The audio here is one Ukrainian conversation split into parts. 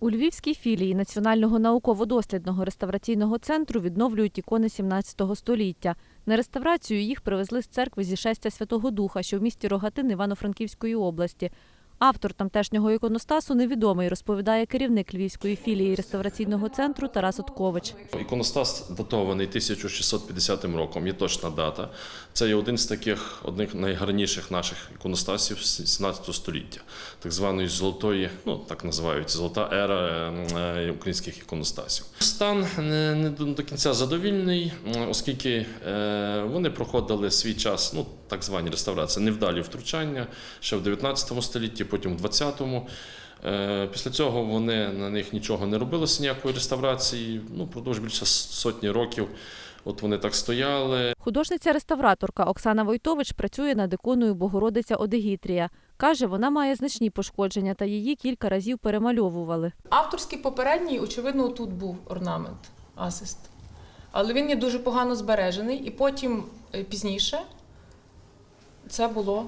У Львівській філії Національного науково-дослідного реставраційного центру відновлюють ікони 17 століття. На реставрацію їх привезли з церкви зі шестя Святого Духа, що в місті Рогатин Івано-Франківської області. Автор тамтешнього іконостасу невідомий, розповідає керівник Львівської філії реставраційного центру Тарас Откович. Іконостас датований 1650 роком, є точна дата. Це є один з таких одних найгарніших наших іконостасів 17 століття, так званої золотої, ну так називають золота ера е, українських іконостасів. Стан не, до кінця задовільний, оскільки е, вони проходили свій час, ну так звані реставрації, невдалі втручання ще в 19 столітті, потім в 20-му. Е, Після цього вони на них нічого не робилося, ніякої реставрації. Ну, впродовж більше сотні років. От вони так стояли. Художниця-реставраторка Оксана Войтович працює над іконою Богородиця Одегітрія. Каже, вона має значні пошкодження та її кілька разів перемальовували. Авторський попередній, очевидно, тут був орнамент, асист. Але він є дуже погано збережений, і потім е, пізніше це було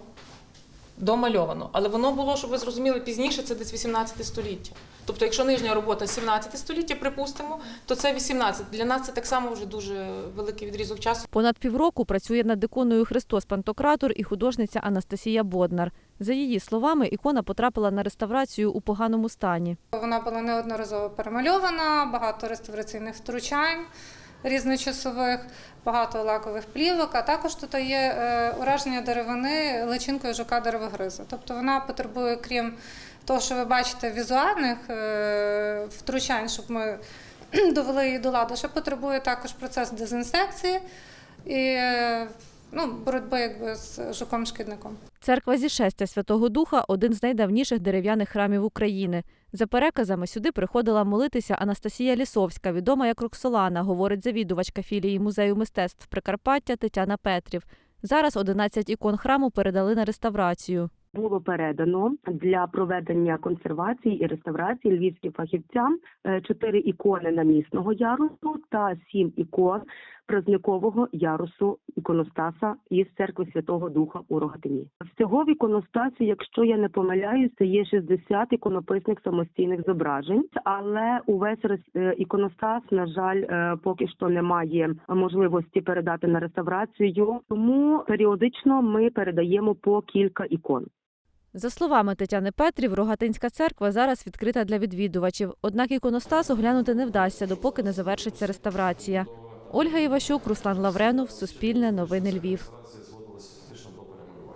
домальовано. Але воно було, щоб ви зрозуміли, пізніше це десь 18 століття. Тобто, якщо нижня робота 17 століття, припустимо, то це 18. Для нас це так само вже дуже великий відрізок часу. Понад півроку працює над іконою Христос Пантократор і художниця Анастасія Боднар. За її словами, ікона потрапила на реставрацію у поганому стані. Вона була неодноразово перемальована, багато реставраційних втручань різночасових, багато лакових плівок, а також тут є е, ураження деревини личинкою жука деревогриза. Тобто вона потребує, крім того, що ви бачите, візуальних е, втручань, щоб ми довели її до ладу, ще потребує також процес дезінсекції і е, ну, боротьби якби, з жуком-шкідником. Церква зі шестя Святого Духа один з найдавніших дерев'яних храмів України. За переказами сюди приходила молитися Анастасія Лісовська, відома як Роксолана, говорить завідувачка філії музею мистецтв Прикарпаття Тетяна Петрів. Зараз 11 ікон храму передали на реставрацію. було передано для проведення консервації і реставрації львівським фахівцям е, чотири ікони намісного ярусу та сім ікон празникового ярусу іконостаса із церкви Святого Духа у Рогатині. Всього в іконостасі, якщо я не помиляюся, є 60 іконописних самостійних зображень, але увесь е, іконостас, на жаль, е, поки що немає можливості передати на реставрацію. Тому періодично ми передаємо по кілька ікон. За словами Тетяни Петрів, Рогатинська церква зараз відкрита для відвідувачів. Однак іконостас оглянути не вдасться, допоки не завершиться реставрація. Ольга Іващук, Руслан Лавренов, Суспільне, Новини Львів.